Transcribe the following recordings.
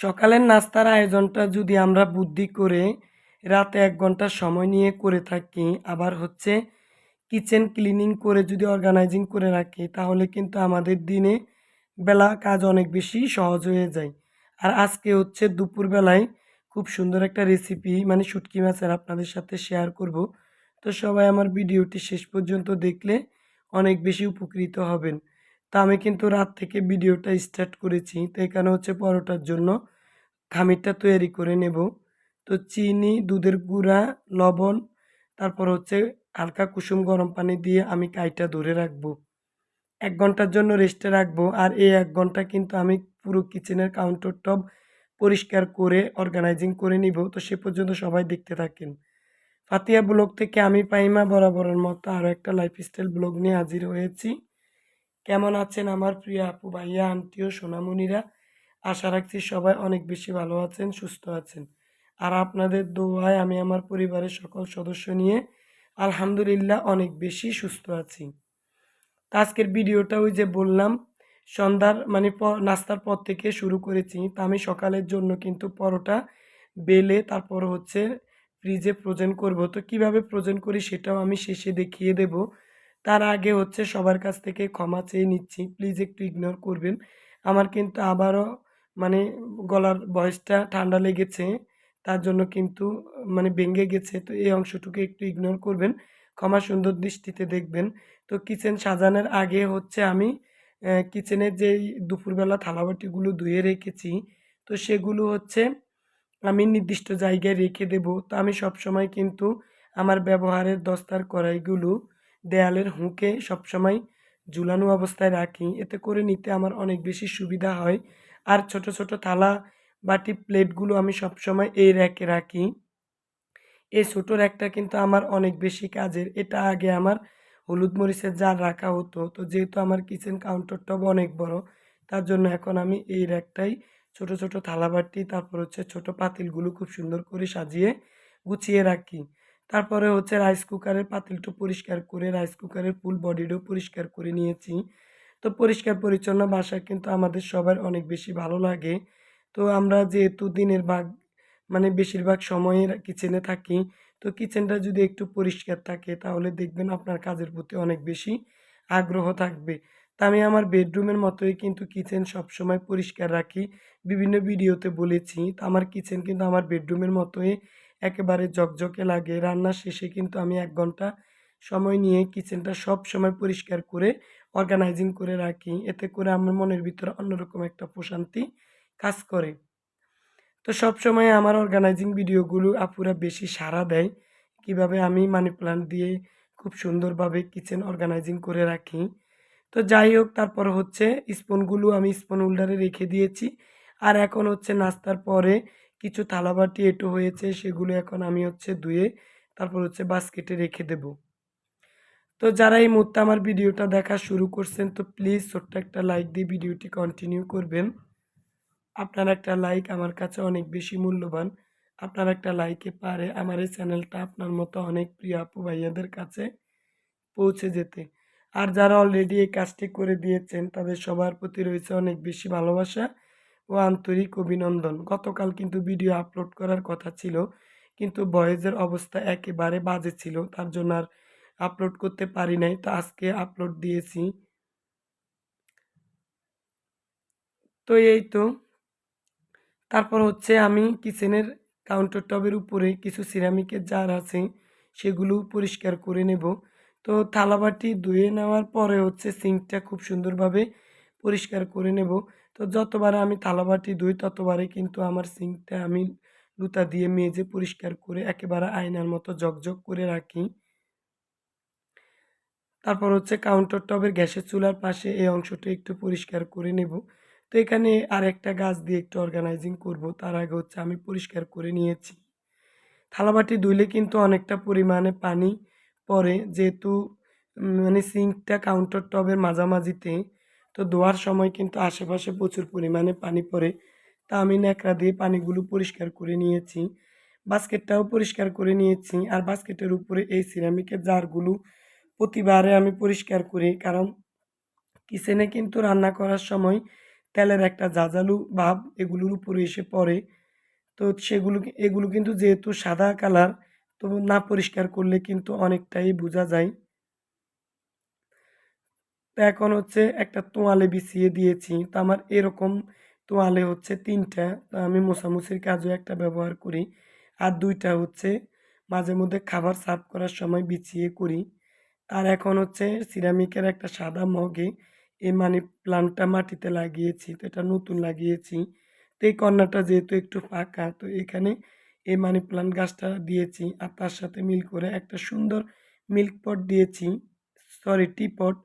সকালের নাস্তার আয়োজনটা যদি আমরা বুদ্ধি করে রাতে এক ঘণ্টা সময় নিয়ে করে থাকি, আবার হচ্ছে কিচেন ক্লিনিং করে যদি অর্গানাইজিং করে রাখি, তাহলে কিন্তু আমাদের দিনে বেলা কাজ অনেক বেশি সহজ হয়ে যায়। আর আজকে হচ্ছে দুপুরবেলায় খুব সুন্দর একটা রেসিপি মানে শুটকি মাছের আপনাদের সাথে শেয়ার করব। তো সবাই আমার ভিডিওটি শেষ পর্যন্ত দেখলে অনেক বেশি উপকৃত হবেন। তা আমি কিন্তু রাত থেকে ভিডিওটা স্টার্ট করেছি। তো এখানে হচ্ছে পরোটার জন্য খামিরটা তৈরি করে নেব। তো চিনি, দুধের গুঁড়া, লবণ, তারপর হচ্ছে হালকা কুসুম গরম পানি দিয়ে আমি কাইটা ধরে রাখব। এক ঘণ্টার জন্য রেস্টে রাখব। আর এই এক ঘণ্টা কিন্তু আমি পুরো কিচেনের কাউন্টার টপ পরিষ্কার করে অর্গানাইজিং করে নিব। তো সে পর্যন্ত সবাই দেখতে থাকেন। ফাতিয়া ব্লগ থেকে আমি পাইমা বরাবরের মতো আরও একটা লাইফস্টাইল ব্লগ নিয়ে হাজির হয়েছি। কেমন আছেন আমার প্রিয় আপু, ভাইয়া আন্টি ও সোনামণিরা? আশা রাখছি সবাই অনেক বেশি ভালো আছেন, সুস্থ আছেন। আর আপনাদের দোয়ায় আমি আমার পরিবারের সকল সদস্য নিয়ে আলহামদুলিল্লাহ অনেক বেশি সুস্থ আছি। তো আজকের ভিডিওটা ওই যে বললাম, সন্ধ্যার মানে নাস্তার পর থেকে শুরু করেছি। তা আমি সকালের জন্য কিন্তু পরোটা, বেলে, তারপর হচ্ছে ফ্রিজে ফ্রোজেন করব। তো কীভাবে ফ্রোজেন করি সেটাও আমি শেষে দেখিয়ে দেব। তার আগে হচ্ছে সবার কাছ থেকে ক্ষমা চেয়ে নিচ্ছি। প্লিজ একটু ইগনোর করবেন। আমার কিন্তু আবারও মানে গলার ভয়েসটা ঠান্ডা লেগেছে, তার জন্য কিন্তু মানে ভেঙে গেছে। তো এই অংশটুকু একটু ইগনোর করবেন, ক্ষমা সুন্দর দৃষ্টিতে দেখবেন। তো কিচেন সাজানোর আগে হচ্ছে আমি কিচেনের যেই দুপুরবেলা থালাবাটিগুলো ধুয়ে রেখেছি, তো সেগুলো হচ্ছে আমি নির্দিষ্ট জায়গায় রেখে দেব। তো আমি সবসময় কিন্তু আমার ব্যবহারের দস্তার কড়াইগুলো দেয়ালের হুঁকে সবসময় ঝুলানো অবস্থায় রাখি। এতে করে নিতে আমার অনেক বেশি সুবিধা হয়। আর ছোট ছোট থালা বাটি প্লেটগুলো আমি সবসময় এই র্যাকে রাখি। এই ছোটো র্যাকটা কিন্তু আমার অনেক বেশি কাজের। এটা আগে আমার হলুদ মরিচের জার রাখা হতো। তো যেহেতু আমার কিচেন কাউন্টারটপ অনেক বড়, তার জন্য এখন আমি এই র্যাকটাই ছোট ছোট থালাবাটি তারপর হচ্ছে ছোট পাতিলগুলো খুব সুন্দর করে সাজিয়ে গুছিয়ে রাখি। তারপরে হচ্ছে রাইস কুকারের পাতিলটা পরিষ্কার করে রাইস কুকারের ফুল বডিটাও পরিষ্কার করে নিয়েছি। তো পরিষ্কার পরিচ্ছন্ন বাসা কিন্তু আমাদের সবার অনেক বেশি ভালো লাগে। তো আমরা যেহেতু দিনের ভাগ মানে বেশিরভাগ সময়ে কিচেনে থাকি, তো কিচেনটা যদি একটু পরিষ্কার থাকে তাহলে দেখবেন আপনার কাজের প্রতি অনেক বেশি আগ্রহ থাকবে। তা আমি আমার বেডরুমের মতোই কিন্তু কিচেন সবসময় পরিষ্কার রাখি। বিভিন্ন ভিডিওতে বলেছি, তো আমার কিচেন কিন্তু আমার বেডরুমের মতোই একেবারে ঝকঝকে লাগে। রান্নার শেষে কিন্তু আমি এক ঘণ্টা সময় নিয়ে কিচেনটা সব সময় পরিষ্কার করে অর্গানাইজিং করে রাখি। এতে করে আমার মনের ভিতরে অন্যরকম একটা প্রশান্তি কাজ করে। তো সবসময় আমার অর্গানাইজিং ভিডিওগুলো আপুরা বেশি সাড়া দেয়। কীভাবে আমি মানি প্ল্যান্ট দিয়ে খুব সুন্দরভাবে কিচেন অর্গানাইজিং করে রাখি। তো যাই হোক, তারপর হচ্ছে স্পুনগুলো আমি স্পুন হোল্ডারে রেখে দিয়েছি। আর এখন হচ্ছে নাস্তার পরে কিছু থালাবাটি এঁটো হয়েছে, সেগুলো এখন আমি হচ্ছে ধুয়ে তারপর হচ্ছে বাস্কেটে রেখে দেব। তো যারা এই মুহূর্তে আমার ভিডিওটা দেখা শুরু করছেন, তো প্লিজ ছোট্ট একটা লাইক দিয়ে ভিডিওটি কন্টিনিউ করবেন। আপনার একটা লাইক আমার কাছে অনেক বেশি মূল্যবান। আপনার একটা লাইকে পারে আমার এই চ্যানেলটা আপনার মতো অনেক প্রিয় আপু ভাইয়াদের কাছে পৌঁছে যেতে। আর যারা অলরেডি এই কাজটি করে দিয়েছেন, তাদের সবার প্রতি রয়েছে অনেক বেশি ভালোবাসা। ও আন্তরিক অভিনন্দন। গতকাল কিন্তু ভিডিও আপলোড করার কথা ছিল, কিন্তু বয়েজের অবস্থা একেবারে বাজে ছিল, তার জন্য আর আপলোড করতে পারি নাই। তো আজকে আপলোড দিয়েছি। তো এই তো। তারপর হচ্ছে আমি কিচেনের কাউন্টার টবের উপরে কিছু সিরামিকের জার আছে, সেগুলো পরিষ্কার করে নেব। তো থালাবাটি ধুয়ে নেওয়ার পরে হচ্ছে সিঙ্কটা খুব সুন্দরভাবে পরিষ্কার করে নেব। তো যতবার আমি থালাবাটি ধুই, ততবারে কিন্তু আমার সিঙ্কটা আমি লুতা দিয়ে মেজে পরিষ্কার করে একেবারে আয়নার মতো জকজক করে রাখি। তারপর হচ্ছে কাউন্টার টবের গ্যাসের চুলার পাশে এই অংশটা একটু পরিষ্কার করে নেব। তো এখানে আরেকটা গাছ দিয়ে একটু অর্গানাইজিং করব, তার আগে হচ্ছে আমি পরিষ্কার করে নিয়েছি। থালাবাটি ধুইলে কিন্তু অনেকটা পরিমাণে পানি পড়ে, যেহেতু মানে সিঙ্কটা কাউন্টার টবের মাঝামাঝিতে তো ধোয়ার সময় কিন্তু আশেপাশে প্রচুর পরিমাণে পানি পড়ে। তা আমি ন্যাকড়া দিয়ে পানিগুলো পরিষ্কার করে নিয়েছি। বাস্কেটটাও পরিষ্কার করে নিয়েছি আর বাস্কেটের উপরে এই সিরামিকের জারগুলো প্রতিবারে আমি পরিষ্কার করি। কারণ কিচেনে কিন্তু রান্না করার সময় তেলের একটা জাজালু ভাব এগুলোর উপরে এসে পড়ে। তো সেগুলো এগুলো কিন্তু যেহেতু সাদা কালার, তো না পরিষ্কার করলে কিন্তু অনেকটাই বোঝা যায়। তো এখন হচ্ছে একটা তোয়ালে বিছিয়ে দিয়েছি। তো আমার এরকম তোয়ালে হচ্ছে তিনটা। তো আমি মোছামুছির কাজও একটা ব্যবহার করি। আর দুইটা হচ্ছে মাঝে মধ্যে খাবার সার্ভ করার সময় বিছিয়ে করি। আর এখন হচ্ছে সিরামিকের একটা সাদা মগে এই মানি প্লান্টটা মাটিতে লাগিয়েছি। তো এটা নতুন লাগিয়েছি। তো এই কর্নারটা যেহেতু একটু ফাঁকা, তো এখানে এই মানি প্লান্ট গাছটা দিয়েছি। আর তার সাথে মিল করে একটা সুন্দর মিল্ক পট দিয়েছি। Sorry, tea pot.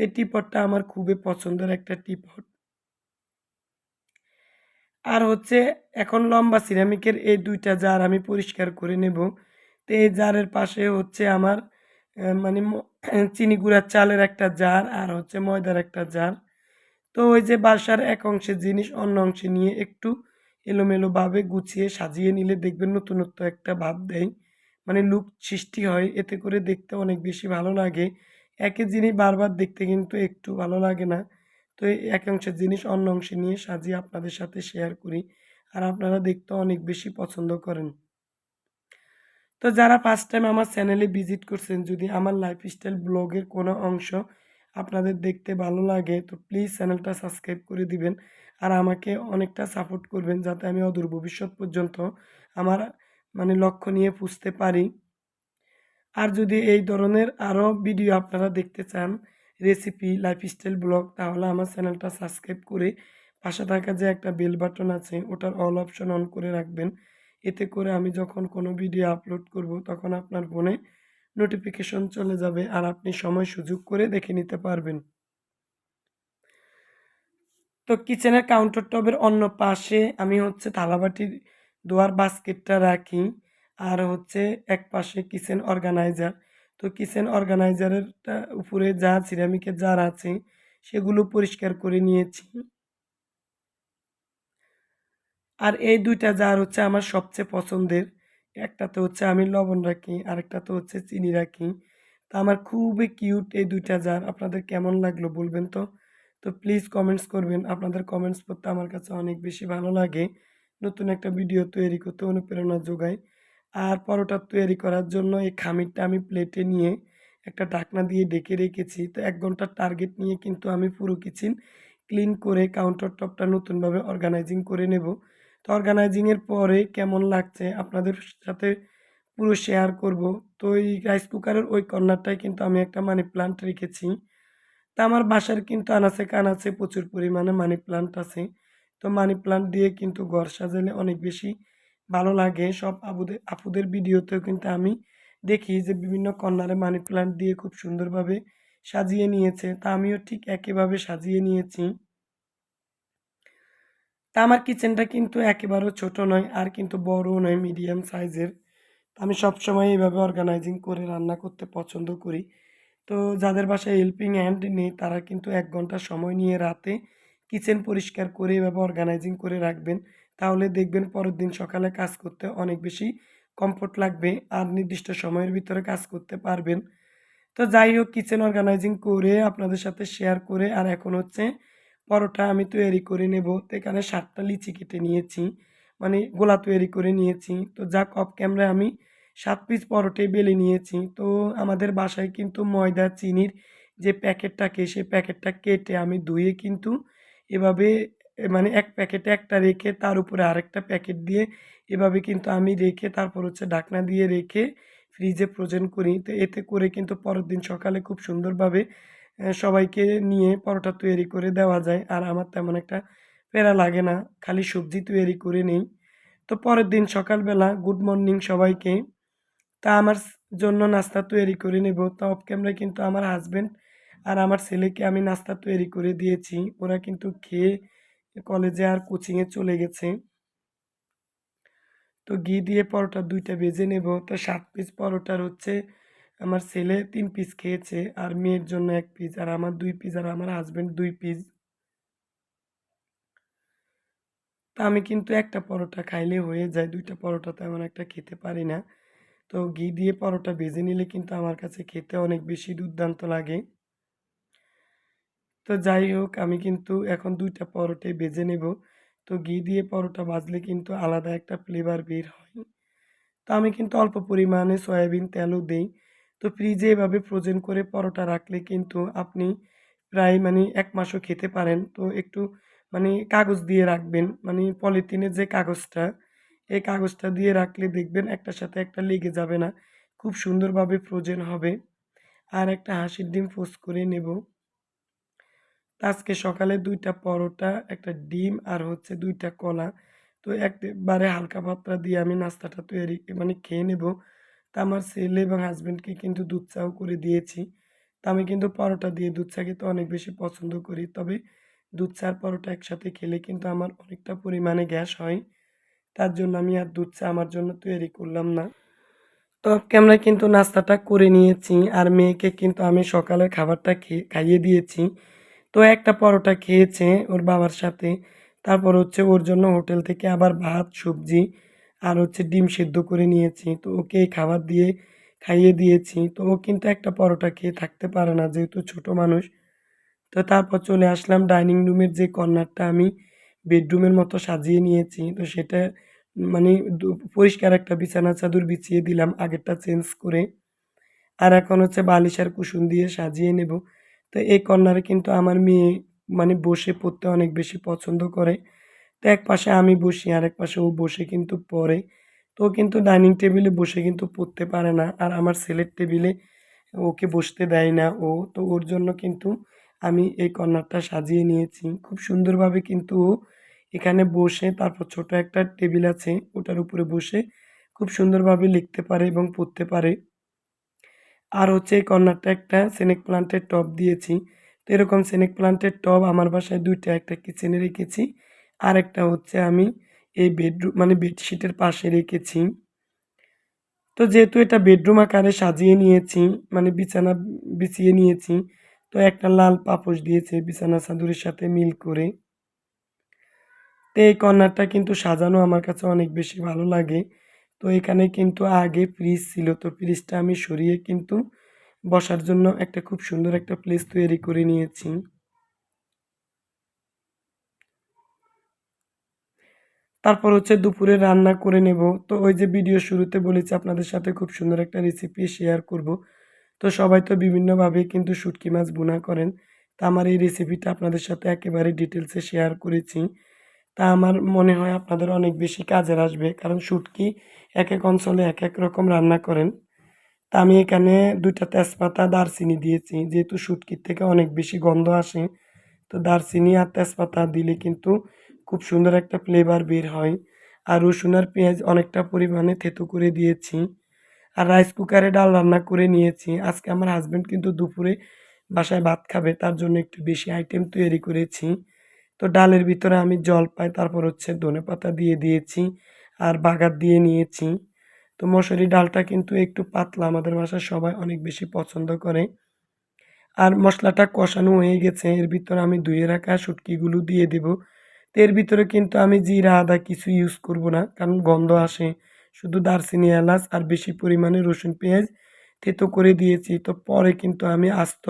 এই টিপটটা আমার খুবই পছন্দের একটা টিপট আর হচ্ছে এখন লম্বা সিরামিকের এই দুইটা জার আমি পরিষ্কার করে নেব। তো এই জারের পাশে হচ্ছে আমার মানে চিনি গুঁড়ার চালের একটা জার আর হচ্ছে ময়দার একটা জার। তো ওই যে বাসার এক অংশের জিনিস অন্য অংশে নিয়ে একটু এলোমেলোভাবে গুছিয়ে সাজিয়ে নিলে দেখবেন নতুনত্ব একটা ভাব দেয়। মানে লুক সৃষ্টি হয়, এতে করে দেখতে অনেক বেশি ভালো লাগে। একই জিনিস বারবার দেখতে কিন্তু একটু ভালো লাগে না। তো এক অংশের জিনিস অন্য অংশে নিয়ে সাজিয়ে আপনাদের সাথে শেয়ার করি আর আপনারা দেখতে অনেক বেশি পছন্দ করেন। তো যারা ফার্স্ট টাইম আমার চ্যানেলে ভিজিট করছেন, যদি আমার লাইফস্টাইল ব্লগের কোনো অংশ আপনাদের দেখতে ভালো লাগে, তো প্লিজ চ্যানেলটা সাবস্ক্রাইব করে দিবেন আর আমাকে অনেকটা সাপোর্ট করবেন যাতে আমি অদূর ভবিষ্যৎ পর্যন্ত আমার মানে লক্ষ্য নিয়ে পুষতে পারি। আর যদি এই ধরনের আরও ভিডিও আপনারা দেখতে চান রেসিপি লাইফস্টাইল ব্লগ তাহলে আমার চ্যানেলটা সাবস্ক্রাইব করে পাশে থাকা যে একটা বেল বাটন আছে, ওটার অল অপশন অন করে রাখবেন। এতে করে আমি যখন কোনো ভিডিও আপলোড করব, তখন আপনার ফোনে নোটিফিকেশন চলে যাবে আর আপনি সময় সুযোগ করে দেখে নিতে পারবেন। তো কিচেনের কাউন্টার টপের অন্য পাশে আমি হচ্ছে থালাবাটির ধোয়ার বাস্কেটটা রাখি। আর হচ্ছে এক পাশে কিচেন অর্গানাইজার তো কিচেন অর্গানাইজারের উপরে যা সিরামিকের জার আছে, সেগুলো পরিষ্কার করে নিয়েছি। আর এই দুইটা জার হচ্ছে আমার সবচেয়ে পছন্দের। একটাতে হচ্ছে আমি লবণ রাখি, আরেকটাতে হচ্ছে চিনি রাখি। তো আমার খুবই কিউট এই দুইটা জার। আপনাদের কেমন লাগল বলবেন তো? তো প্লিজ কমেন্টস করবেন। আপনাদের কমেন্টস পড়তে আমার কাছে অনেক বেশি ভালো লাগে। নতুন একটা ভিডিও তৈরি করতে অনুপ্রেরণা যোগায়। আর পরোটা তৈরি করার জন্য এই খামিরটা আমি প্লেটে নিয়ে একটা ঢাকনা দিয়ে ডেকে রেখেছি। তো এক ঘণ্টার টার্গেট নিয়ে কিন্তু আমি পুরো কিচেন ক্লিন করে কাউন্টার টপটা নতুনভাবে অর্গানাইজিং করে নেব। তো অর্গানাইজিংয়ের পরে কেমন লাগছে আপনাদের সাথে পুরো শেয়ার করব। তো এই রাইস কুকারের ওই কর্নারটায় কিন্তু আমি একটা মানি প্লান্ট রেখেছি। তা আমার বাসার কিন্তু আনাচে কানাচে প্রচুর পরিমাণে মানি প্লান্ট আছে। তো মানি প্লান্ট দিয়ে কিন্তু ঘর সাজালে অনেক বেশি ভালো লাগে। সব আপুদের আপুদের ভিডিওতেও কিন্তু আমি দেখি যে বিভিন্ন কর্নারে মানি প্লান্ট দিয়ে খুব সুন্দরভাবে সাজিয়ে নিয়েছে। তা আমিও ঠিক একইভাবে সাজিয়ে নিয়েছি। তা আমার কিচেনটা কিন্তু একেবারেও ছোট নয়, আর কিন্তু বড়ও নয়, মিডিয়াম সাইজের। আমি সবসময় এইভাবে অর্গানাইজিং করে রান্না করতে পছন্দ করি। তো যাদের বাসায় হেল্পিং হ্যান্ড নেই, তারা কিন্তু এক ঘণ্টা সময় নিয়ে রাতে কিচেন পরিষ্কার করে এভাবে অর্গানাইজিং করে রাখবেন। তাহলে দেখবেন পরের দিন সকালে কাজ করতে অনেক বেশি কমফোর্ট লাগবে আর নির্দিষ্ট সময়ের ভিতরে কাজ করতে পারবেন। তো যাই হোক কিচেন অর্গানাইজিং করে আপনাদের সাথে শেয়ার করে আর এখন হচ্ছে পরোটা আমি তৈরি করে নেব। তো এখানে সাতটা লিচি কেটে নিয়েছি মানে গোলা তৈরি করে নিয়েছি। তো যা কপ ক্যামেরায় আমি সাত পিস পরোটে বেলে নিয়েছি। তো আমাদের বাসায় কিন্তু ময়দা, চিনির যে প্যাকেটটাকে, সেই প্যাকেটটা কেটে আমি ধুয়ে কিন্তু এভাবে মানে এক প্যাকেটে একটা রেখে তার উপরে আরেকটা প্যাকেট দিয়ে এভাবে কিন্তু আমি রেখে তারপর হচ্ছে ঢাকনা দিয়ে রেখে ফ্রিজে ফ্রোজেন করি। তো এতে করে কিন্তু পরের দিন সকালে খুব সুন্দরভাবে সবাইকে নিয়ে পরোটা তৈরি করে দেওয়া যায়। আর আমার তেমন একটা প্যারা লাগে না, খালি সবজি তৈরি করে নেই। তো পরের দিন সকালবেলা গুড মর্নিং সবাইকে। তা আমার জন্য নাস্তা তৈরি করে নেব। তা অফ ক্যামেরায় কিন্তু আমার হাজবেন্ড আর আমার ছেলেকে আমি নাস্তা তৈরি করে দিয়েছি। ওরা কিন্তু খেয়ে কলেজে আর কোচিংয়ে চলে গেছে। তো ঘি দিয়ে পরোটা দুইটা ভেজে নেব। তো সাত পিস পরোটার হচ্ছে আমার ছেলে তিন পিস খেয়েছে আর মেয়ের জন্য এক পিস আর আমার দুই পিস আর আমার হাজবেন্ড দুই পিস তা আমি কিন্তু একটা পরোটা খাইলে হয়ে যায়, দুইটা পরোটা তেমন একটা খেতে পারি না। তো ঘি দিয়ে পরোটা ভেজে নিলে কিন্তু আমার কাছে খেতে অনেক বেশি দুর্দান্ত লাগে। তো যাই হোক আমি কিন্তু এখন দুইটা পরোটাই ভেজে নেব। তো ঘি দিয়ে পরোটা ভাজলে কিন্তু আলাদা একটা ফ্লেভার বের হয়। তো আমি কিন্তু অল্প পরিমাণে সয়াবিন তেলও দেই। তো ফ্রিজে এভাবে ফ্রোজেন করে পরোটা রাখলে কিন্তু আপনি প্রায় মানে এক মাসও খেতে পারেন। তো একটু মানে কাগজ দিয়ে রাখবেন। মানে পলিথিনের যে কাগজটা, এই কাগজটা দিয়ে রাখলে দেখবেন একটার সাথে একটা লেগে যাবে না। খুব সুন্দরভাবে ফ্রোজেন হবে। আর একটা হাঁসের ডিম ফোস করে নেব। আজকে সকালে দুইটা পরোটা, একটা ডিম আর হচ্ছে দুইটা কলা। তো একবারে হালকা পাতলা দিয়ে আমি নাস্তাটা তৈরি মানে খেয়ে নেব। তো আমার ছেলে এবং হাজব্যান্ডকে কিন্তু দুধ চাও করে দিয়েছি। তো আমি কিন্তু পরোটা দিয়ে দুধ চা খেতে অনেক বেশি পছন্দ করি। তবে দুধ চা আর পরোটা একসাথে খেলে কিন্তু আমার অনেকটা পরিমাণে গ্যাস হয়। তার জন্য আমি আর দুধ চা আমার জন্য তৈরি করলাম না। তো আমরা কিন্তু নাস্তাটা করে নিয়েছি। আর মেয়েকে কিন্তু আমি সকালের খাবারটা খেয়ে খাইয়ে দিয়েছি। তো একটা পরোটা খেয়েছে ওর বাবার সাথে। তারপর হচ্ছে ওর জন্য হোটেল থেকে আবার ভাত, সবজি আর হচ্ছে ডিম সেদ্ধ করে নিয়েছি। তো ওকে খাবার দিয়ে খাইয়ে দিয়েছি। তো ও কিন্তু একটা পরোটা খেয়ে থাকতে পারে না যেহেতু ছোট মানুষ। তো তারপর চলে আসলাম ডাইনিং রুমের যে কর্নারটা আমি বেডরুমের মতো সাজিয়ে নিয়েছি। তো সেটা মানে পরিষ্কার একটা বিছানা চাদর বিছিয়ে দিলাম আগেরটা চেঞ্জ করে। আর এখন হচ্ছে বালিশ আর কুসুম দিয়ে সাজিয়ে নেব। তো এই কর্নারে কিন্তু আমার মেয়ে মানে বসে পড়তে অনেক বেশি পছন্দ করে। তো এক পাশে আমি বসি, আরেক পাশে ও বসে কিন্তু পড়ে। তো কিন্তু ডাইনিং টেবিলে বসে কিন্তু পড়তে পারে না। আর আমার ছেলের টেবিলে ওকে বসতে দেয় না ও। তো ওর জন্য কিন্তু আমি এই কর্নারটা সাজিয়ে নিয়েছি। খুব সুন্দরভাবে কিন্তু ও এখানে বসে তারপর ছোট একটা টেবিল আছে ওটার উপরে বসে খুব সুন্দরভাবে লিখতে পারে এবং পড়তে পারে। আর হচ্ছে এই কর্নারটা একটা সেনেক প্লান্টের টব দিয়েছি। তো এরকম স্নেক প্লান্টের টব আমার বাসায় দুইটা, একটা কিচেনে রেখেছি। আর একটা হচ্ছে আমি এই বেডরুম মানে বেডশিটের পাশে রেখেছি। তো যেহেতু এটা বেডরুম আকারে সাজিয়ে নিয়েছি মানে বিছানা বিছিয়ে নিয়েছি। তো একটা লাল পাপোশ দিয়েছি বিছানা চাদরের সাথে মিল করে। তো এই কর্নারটা কিন্তু সাজানো আমার কাছে অনেক বেশি ভালো লাগে। তো এখানে কিন্তু আগে ফ্রিজ ছিল। তো ফ্রিজটা আমি সরিয়ে কিন্তু বসার জন্য একটা খুব সুন্দর একটা প্লেস তৈরি করে নিয়েছি। তারপর হচ্ছে দুপুরে রান্না করে নেব। তো ওই যে ভিডিও শুরুতে বলেছি, আপনাদের সাথে খুব সুন্দর একটা রেসিপি শেয়ার করব। তো সবাই তো বিভিন্নভাবে কিন্তু শুটকি মাছ বোনা করেন। তা আমার এই রেসিপিটা আপনাদের সাথে একেবারে ডিটেলসে শেয়ার করেছি। তা আমার মনে হয় আপনাদের অনেক বেশি কাজের আসবে। কারণ শুটকি এক এক অঞ্চলে এক এক রকম রান্না করেন। তা আমি এখানে দুইটা তেজপাতা, দারচিনি দিয়েছি। যেহেতু শুটকির থেকে অনেক বেশি গন্ধ আসে। তো দারচিনি আর তেজপাতা দিলে কিন্তু খুব সুন্দর একটা ফ্লেভার বের হয়। আর রসুন আর পেঁয়াজ অনেকটা পরিমাণে থেঁতো করে দিয়েছি। আর রাইস কুকারে ডাল রান্না করে নিয়েছি। আজকে আমার হাজব্যান্ড কিন্তু দুপুরে বাসায় ভাত খাবে। তার জন্য একটু বেশি আইটেম তৈরি করেছি। তো ডালের ভিতরে আমি জলপাই তারপর হচ্ছে ধনেপাতা দিয়ে দিয়েছি আর বাগার দিয়ে নিয়েছি। তো মসুরি ডালটা কিন্তু একটু পাতলা আমাদের বাসায় সবাই অনেক বেশি পছন্দ করে। আর মশলাটা কষানো হয়ে গেছে। এর ভিতরে আমি ধুয়ে রাখা শুটকিগুলো দিয়ে দেব। তো এর ভিতরে কিন্তু আমি জিরা, আদা কিছু ইউজ করব না। কারণ গন্ধ আসে। শুধু দারচিনি, এলাচ আর বেশি পরিমাণে রসুন, পেঁয়াজ থেঁতো করে দিয়েছি। তো পরে কিন্তু আমি আস্ত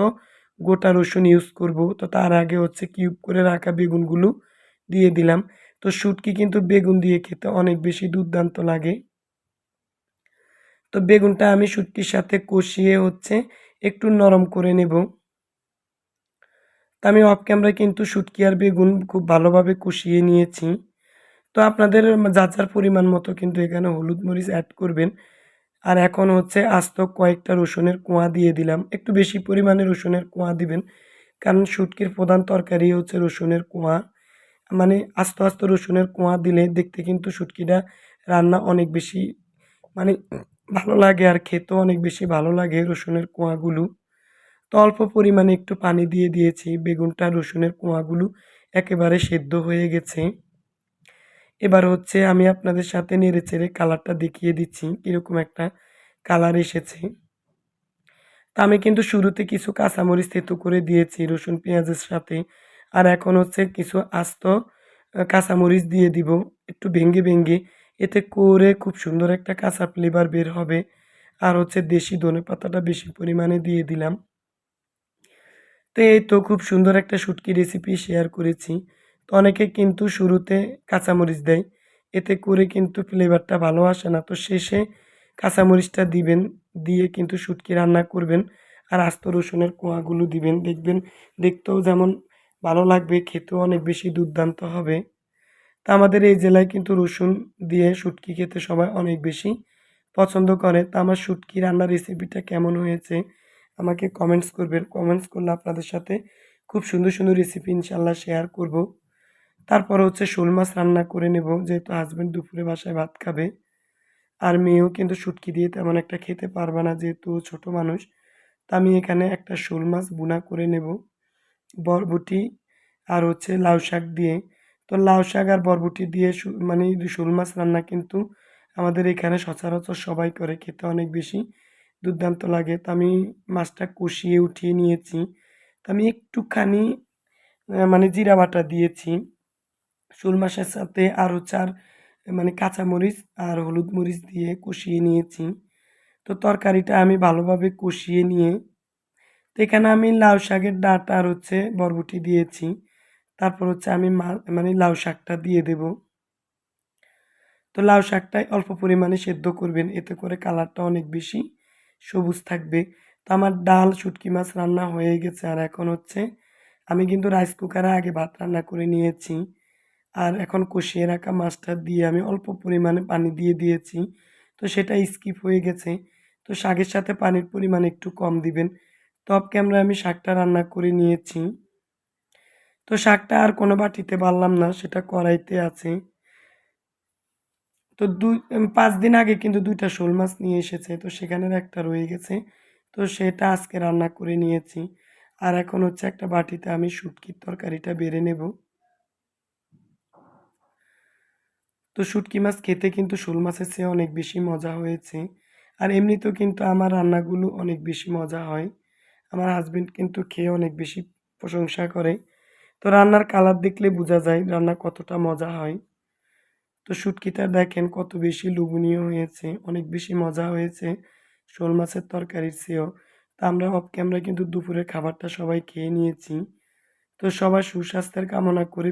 গোটা রসুন ইউজ করব। তো তার আগে হচ্ছে কিউব করে রাখা বেগুনগুলো দিয়ে দিলাম। তো শুটকি কিন্তু বেগুন দিয়ে খেতে অনেক বেশি দুর্দান্ত লাগে। তো বেগুনটা আমি শুটকির সাথে কষিয়ে হচ্ছে একটু নরম করে নেব। তো আমি অফ ক্যামেরায় কিন্তু শুটকি আর বেগুন খুব ভালোভাবে কষিয়ে নিয়েছি। তো আপনাদের যার, যার পরিমাণ মতো কিন্তু এখানে হলুদ মরিচ অ্যাড করবেন। আর এখন হচ্ছে আস্ত কয়েকটা রসুনের কোয়া দিয়ে দিলাম। একটু বেশি পরিমাণে রসুনের কোয়া দিবেন। কারণ শুটকির প্রধান তরকারি হচ্ছে রসুনের কোয়া। মানে আস্ত, আস্ত রসুনের কোয়া দিলে দেখতে কিন্তু শুটকিটা রান্না অনেক বেশি মানে ভালো লাগে আর খেতেও অনেক বেশি ভালো লাগে রসুনের কোয়াগুলো। তো অল্প পরিমাণে একটু পানি দিয়ে দিয়েছি। বেগুনটা রসুনের কোয়াগুলো একেবারে সেদ্ধ হয়ে গেছে। এবার হচ্ছে আমি আপনাদের সাথে নেড়েচেড়ে কালারটা দেখিয়ে দিচ্ছি কীরকম একটা কালার এসেছে। তা আমি কিন্তু শুরুতে কিছু কাঁচামরিচ থেঁতো করে দিয়েছি রসুন পেঁয়াজের সাথে। আর এখন হচ্ছে কিছু আস্ত কাঁচামরিচ দিয়ে দিব একটু ভেঙে, ভেঙে। এতে করে খুব সুন্দর একটা কাঁচা ফ্লেভার বের হবে। আর হচ্ছে দেশি ধনেপাতাটা বেশি পরিমাণে দিয়ে দিলাম। তো এই তো খুব সুন্দর একটা শুটকি রেসিপি শেয়ার করেছি তো অনেকে কিন্তু শুরুতে কাঁচামরিচ দেয়। এতে করে কিন্তু ফ্লেভারটা ভালো আসে না। তো শেষে কাঁচামরিচটা দিবেন, দিয়ে কিন্তু শুটকি রান্না করবেন আর আস্ত রসুনের কোয়াগুলো দিবেন। দেখবেন, দেখতেও যেমন ভালো লাগবে, খেতেও অনেক বেশি দুর্দান্ত হবে। তা আমাদের এই জেলায় কিন্তু রসুন দিয়ে শুটকি খেতে সবাই অনেক বেশি পছন্দ করে। তা আমার শুটকি রান্নার রেসিপিটা কেমন হয়েছে আমাকে কমেন্টস করবেন। কমেন্টস করলে আপনাদের সাথে খুব সুন্দর সুন্দর রেসিপি ইনশাল্লাহ শেয়ার করব। তারপর হচ্ছে শোল মাছ রান্না করে নেব, যেহেতু হাজব্যান্ড দুপুরে বাসায় ভাত খাবে। আর মেয়েও কিন্তু শুটকি দিয়ে তেমন একটা খেতে পারবে না, যেহেতু ছোট মানুষ। তা আমি এখানে একটা শোল মাছ বুনা করে নেব, বরবটি আর হচ্ছে লাউ শাক দিয়ে। তো লাউ শাক আর বরবটি দিয়ে মানে শোল মাছ রান্না কিন্তু আমাদের এখানে সচরাচর সবাই করে, খেতে অনেক বেশি দুর্দান্ত লাগে। তো আমি মাছটা কষিয়ে উঠিয়ে নিয়েছি। তো আমি একটুখানি মানে জিরা বাটা দিয়েছি। শোল মাছের সাথে আর হচ্ছে আর মানে কাঁচামরিচ আর হলুদ মরিচ দিয়ে কষিয়ে নিয়েছি। তো তরকারিটা আমি ভালোভাবে কষিয়ে নিয়ে, তো এখানে আমি লাউ শাকের ডাঁটা আর হচ্ছে বরবটি দিয়েছি। তারপর হচ্ছে আমি মানে লাউ শাকটা দিয়ে দেব। তো লাউ শাকটাই অল্প পরিমাণে সেদ্ধ করবেন, এতে করে কালারটা অনেক বেশি সবুজ থাকবে। তো আমার ডাল, শুটকি মাছ রান্না হয়ে গেছে, আর এখন হচ্ছে আমি কিন্তু রাইস কুকারে আগে ভাত রান্না করে নিয়েছি। আর এখন কষিয়ে রাখা মাছটা দিয়ে আমি অল্প পরিমাণে পানি দিয়ে দিয়েছি। তো সেটা স্কিপ হয়ে গেছে। তো শাকের সাথে পানির পরিমাণ একটু কম দিবেন। টপ ক্যামেরায় আমি শাকটা রান্না করে নিয়েছি। তো শাকটা আর কোনো বাটিতে পারলাম না, সেটা কড়াইতে আছে। তো দুই পাঁচ দিন আগে কিন্তু দুইটা শোল মাছ নিয়ে এসেছে, তো সেখানের একটা রয়ে গেছে। তো সেটা আজকে রান্না করে নিয়েছি। আর এখন হচ্ছে একটা বাটিতে আমি শুটকির তরকারিটা বেড়ে নেব। তো শুটকি মাছ খেতে কিন্তু শোল মাছের চেয়ে অনেক বেশি মজা হয়েছে। আর এমনিতেও কিন্তু আমার রান্নাগুলো অনেক বেশি মজা হয়। আমার হাজবেন্ড কিন্তু খেয়ে অনেক বেশি প্রশংসা করে। তো রান্নার কালার দেখলে বোঝা যায় রান্না কতটা মজা হয়। তো শুটকিটা দেখেন কত বেশি লোভনীয় হয়েছে, অনেক বেশি মজা হয়েছে শোল মাছের তরকারির চেয়েও। তা আমরা অফ ক্যামেরা কিন্তু দুপুরের খাবারটা সবাই খেয়ে নিয়েছি। তো সবার সুস্বাস্থ্যের কামনা করে